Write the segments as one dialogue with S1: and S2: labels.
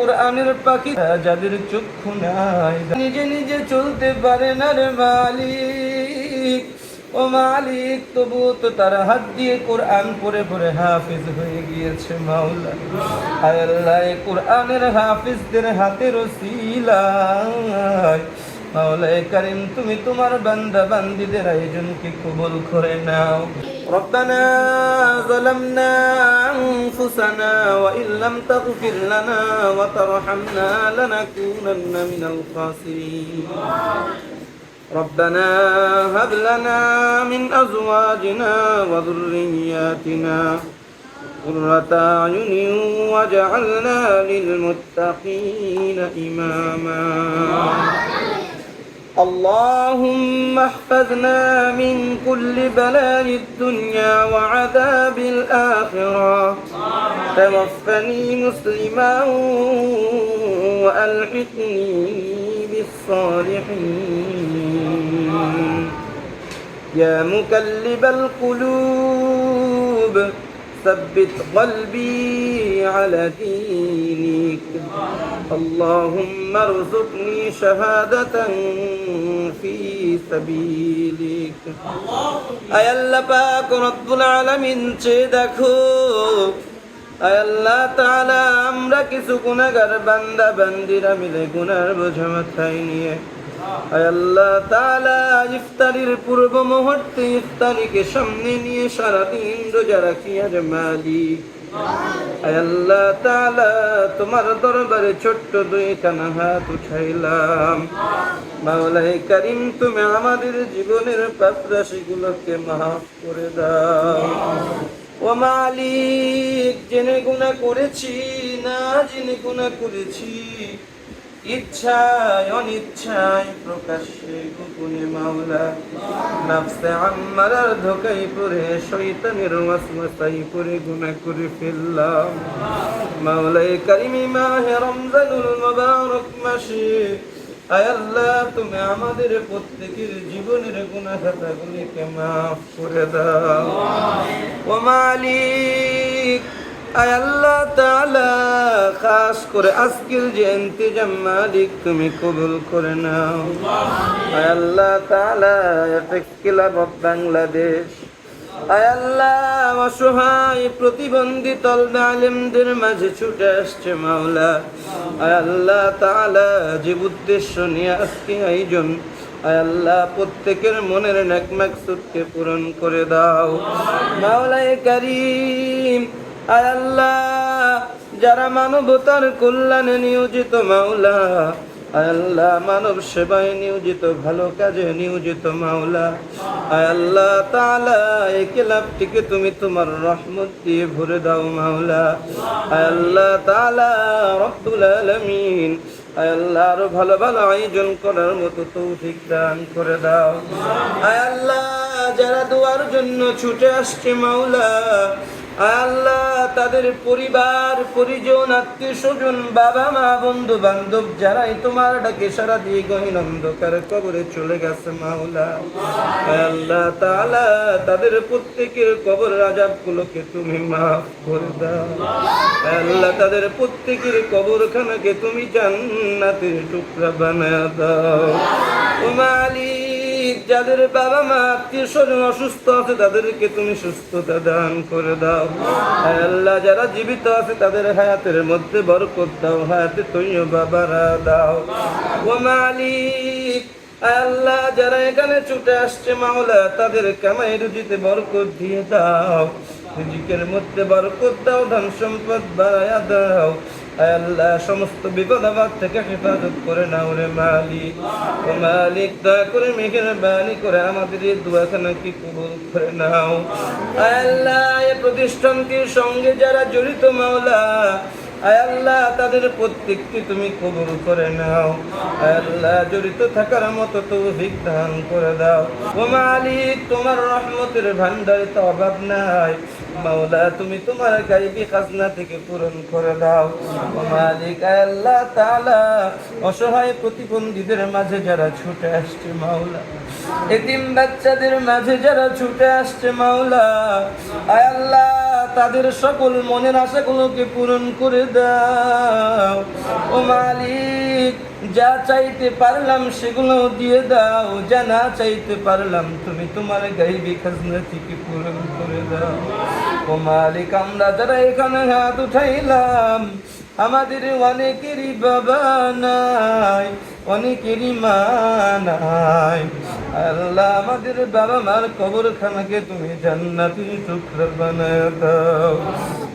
S1: কোরআনের পাখি যাদের চক্ষু নাই। নিজে নিজে চলতে পারে না রে মালিক। ও মালিক তবু তো তার হাত দিয়ে কোরআন পরে পরে হাফিজ হয়ে গিয়েছে মাওলা। আল্লাহ কোরআনের হাফিজদের হাতের ওসিলায় মাওলায় কারিম তুমি তোমার বান্দা বান্দিদের আয়োজনকে কবুল করে নাও ربنا ظلمنا أنفسنا وإن لم تغفر لنا وترحمنا لنكونن من الخاسرين ربنا هب لنا من أزواجنا وذرياتنا قرة أعين واجعلنا للمتقين إماما اللهم احفظنا من كل بلاء الدنيا وعذاب الآخرة. توفني مسلما وألحقني بالصالحين. يا مكلب القلوب ثبت قلبي على دينك اللهم ارزقني شهادة في سبيلك أي الله باك رب العالمين تدكو أي الله تعالى أمرك سكنك بند بندر ملكنا البجمتين আল্লাহ তাআলা, ইফতারির পূর্ব মুহূর্তে ইফতারিকে সামনে নিয়ে সারাদিন রোজা রাখি আর আল্লাহ তাআলা, তোমার দরবারে ছোট্ট দুই কানা হাত উঠাইলাম। মাওলাই করিম, তুমি আমাদের জীবনের পাপরাশিগুলোকে মাফ করে দাও। ও মালিক, জেনে গুণা করেছি না জেনে গুণা করেছি ইচ্ছায় অনিচ্ছায় প্রকাশ্যে গোপনে মাওলা। নাফসে আম্মারার ধোকাই পড়ে, শয়তানের ওয়াসওয়াসাই পরে গুনাহ করে ফেললাম। মাওলাই কারিমি মাহে রমজানুল মুবারক মাসে আল্লাহ, তুমি আমাদের প্রত্যেকের জীবনের গুনাহ খাতাগুলিকে মাফ করে দাও। ও মালিক আয় আল্লাহ তাআলা খাস করে আজকের যে ইন্তেজাম মালিক তুমি কবুল করে নাও। আয় Allah effect club of Bangladesh. আয় আল্লাহ অসহায় প্রতিবন্ধী তলবে আলেমদের মাঝে ছুটে আসছে মাওলা। আয় আল্লাহ তাআলা যে উদ্দেশ্য নিয়ে আজকে আয়োজন আয় আল্লাহ প্রত্যেকের মনের নেক মাকসুদকে পূরণ করে দাও। মাওলায়ে কারীম আল্লাহ, যারা মানবতার কল্যাণে নিয়োজিত মাওলা আল্লাহ, মানব সেবায় নিয়োজিত, ভালো কাজে নিয়োজিত মাওলা। আল্লাহ তাআলা, এই ক্লাবটিকে তুমি তোমার রহমত দিয়ে ভরে দাও মাওলা। আল্লাহ তাআলা, রব্বুল আলামিন আল্লাহ আরও ভালো ভালো আয়োজন করার মতো তৌফিক দান করে দাও। আল্লাহ, যারা দুয়ার জন্য ছুটে আসছে মাওলা আল্লাহ তাদের পরিবার, পরিজন, আত্মীয় স্বজন, বাবা মা, বন্ধু বান্ধব যারাই তোমার ডাকে সারা দিয়ে গহীন অন্ধকার কবরে চলে গেছে মাওলা। আল্লাহ তাআলা, তাদের প্রত্যেকের কবর আজাব গুলোকে তুমি মাফ করে দাও। আল্লাহ তাদের প্রত্যেকের কবরখানাকে তুমি জান্নাতের টুকরা বানায় দাও। যাদের বাবা মা আত্মীয় স্বজন অসুস্থ আছে, তাদেরকে তুমি সুস্থতা দান করে দাও। আল্লাহ, যারা জীবিত আছে, তাদের হায়াতের মধ্যে বরকত দাও, হায়াতে তুমিও বাবারা দাও। ও মালিক আল্লাহ, যারা এখানে ছুটে আসছে মাওলা, তাদের কামাই রুজিতে বরকত দিয়ে দাও। রিজিকের মধ্যে বরকত দাও, ধন সম্পদ বাড়ায়া দাও। আল্লাহ সমস্ত বিপদ আপদ থেকে হেফাজত করে নাও রে মালিক। ও মালিক, দয়া করে মেঘের বাণী করে আমাদের এই দুয়াখানা কি কবুল করে নাও। আল্লাহ এই প্রতিষ্ঠানটির সঙ্গে যারা জড়িত মাওলা আয় আল্লাহ, তাদের প্রত্যেককে তুমি কবুল করে নাও। আয় জড়িত থাকার মতো তৌফিক দান করে দাও। ও মালিক, তোমার রহমতের ভান্ডারে তো অভাব নাই। মাওলা, তুমি তোমার গাইবি খাজনা থেকে পূরণ করে দাও। ও মালিক, আয় আল্লাহ তাআলা, অসহায় প্রতিবন্ধীদের মাঝে যারা ছুটে আসছে, মাওলা। এতিম বাচ্চাদের মাঝে যারা ছুটে আসছে, মাওলা। আয় আল্লাহ তাদের সকল মনের আশাগুলোকে পূরণ করে দাও। ও মালিক, যা চাইতে পারলাম সেগুলো দিয়ে দাও, যা না চাইতে পারলাম তুমি তোমার গাইবি খাজনা থেকে পূরণ করে দাও। ও মালিক, আমরা যারা এখানে হাত উঠাইলাম, আমাদের অনেকেরই বাবা নাই, অনেকেরই মা নাই। আল্লাহ আমাদের বাবা মার কবরখানাকে তুমি জান্নাতি শুক্র বানায় দাও।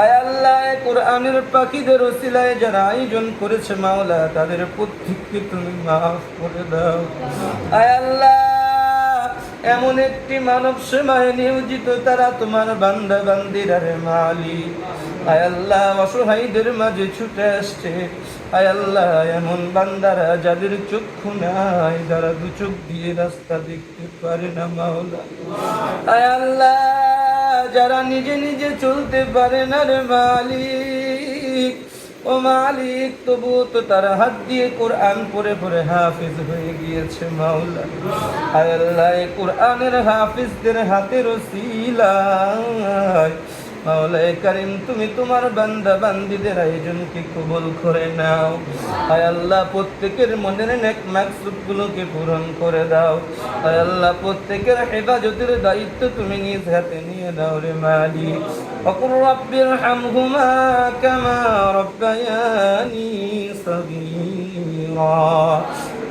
S1: আয় আল্লাহ, কোরআনের পাখিদের ওসিলায় যারা আয়োজন করেছে মাওলা, তাদের প্রত্যেককে তুমি মাফ করে দাও। আয় আল্লাহ এমন একটি মানব সেবায় নিয়োজিত তারা তোমার বান্দা বান্দিরা রে মালিক। আয় আল্লাহ, অসহায়ীদের মাঝে ছুটে আসছে। আয় আল্লাহ, এমন বান্দারা যাদের চক্ষু নাই, যারা দু চোখ দিয়ে রাস্তা দেখতে পারে না মাওলা। আয় আল্লাহ, যারা নিজে নিজে চলতে পারে না রে মালিক। ও মালিক, তবু তো তারা হাত দিয়ে কোরআন পরে পরে হাফিজ হয়ে গিয়েছে মাওলা। আল্লাহ কোরআনের হাফিজদের হাতের ওসিলায় মাওলায় করিম, তুমি তোমার বান্দা বান্দিদের আয়োজনকে কবল করে নাও। আয় আল্লাহ, প্রত্যেকের মনের নেক মাকসুদগুলোকে পূরণ করে দাও। আয় আল্লাহ, প্রত্যেকের হেফাজতের দায়িত্ব তুমি নিজ হাতে নিয়ে দাও রে মালি অকুর রব্বির হামহুমা কামা রব্বায়ানি সগীরা।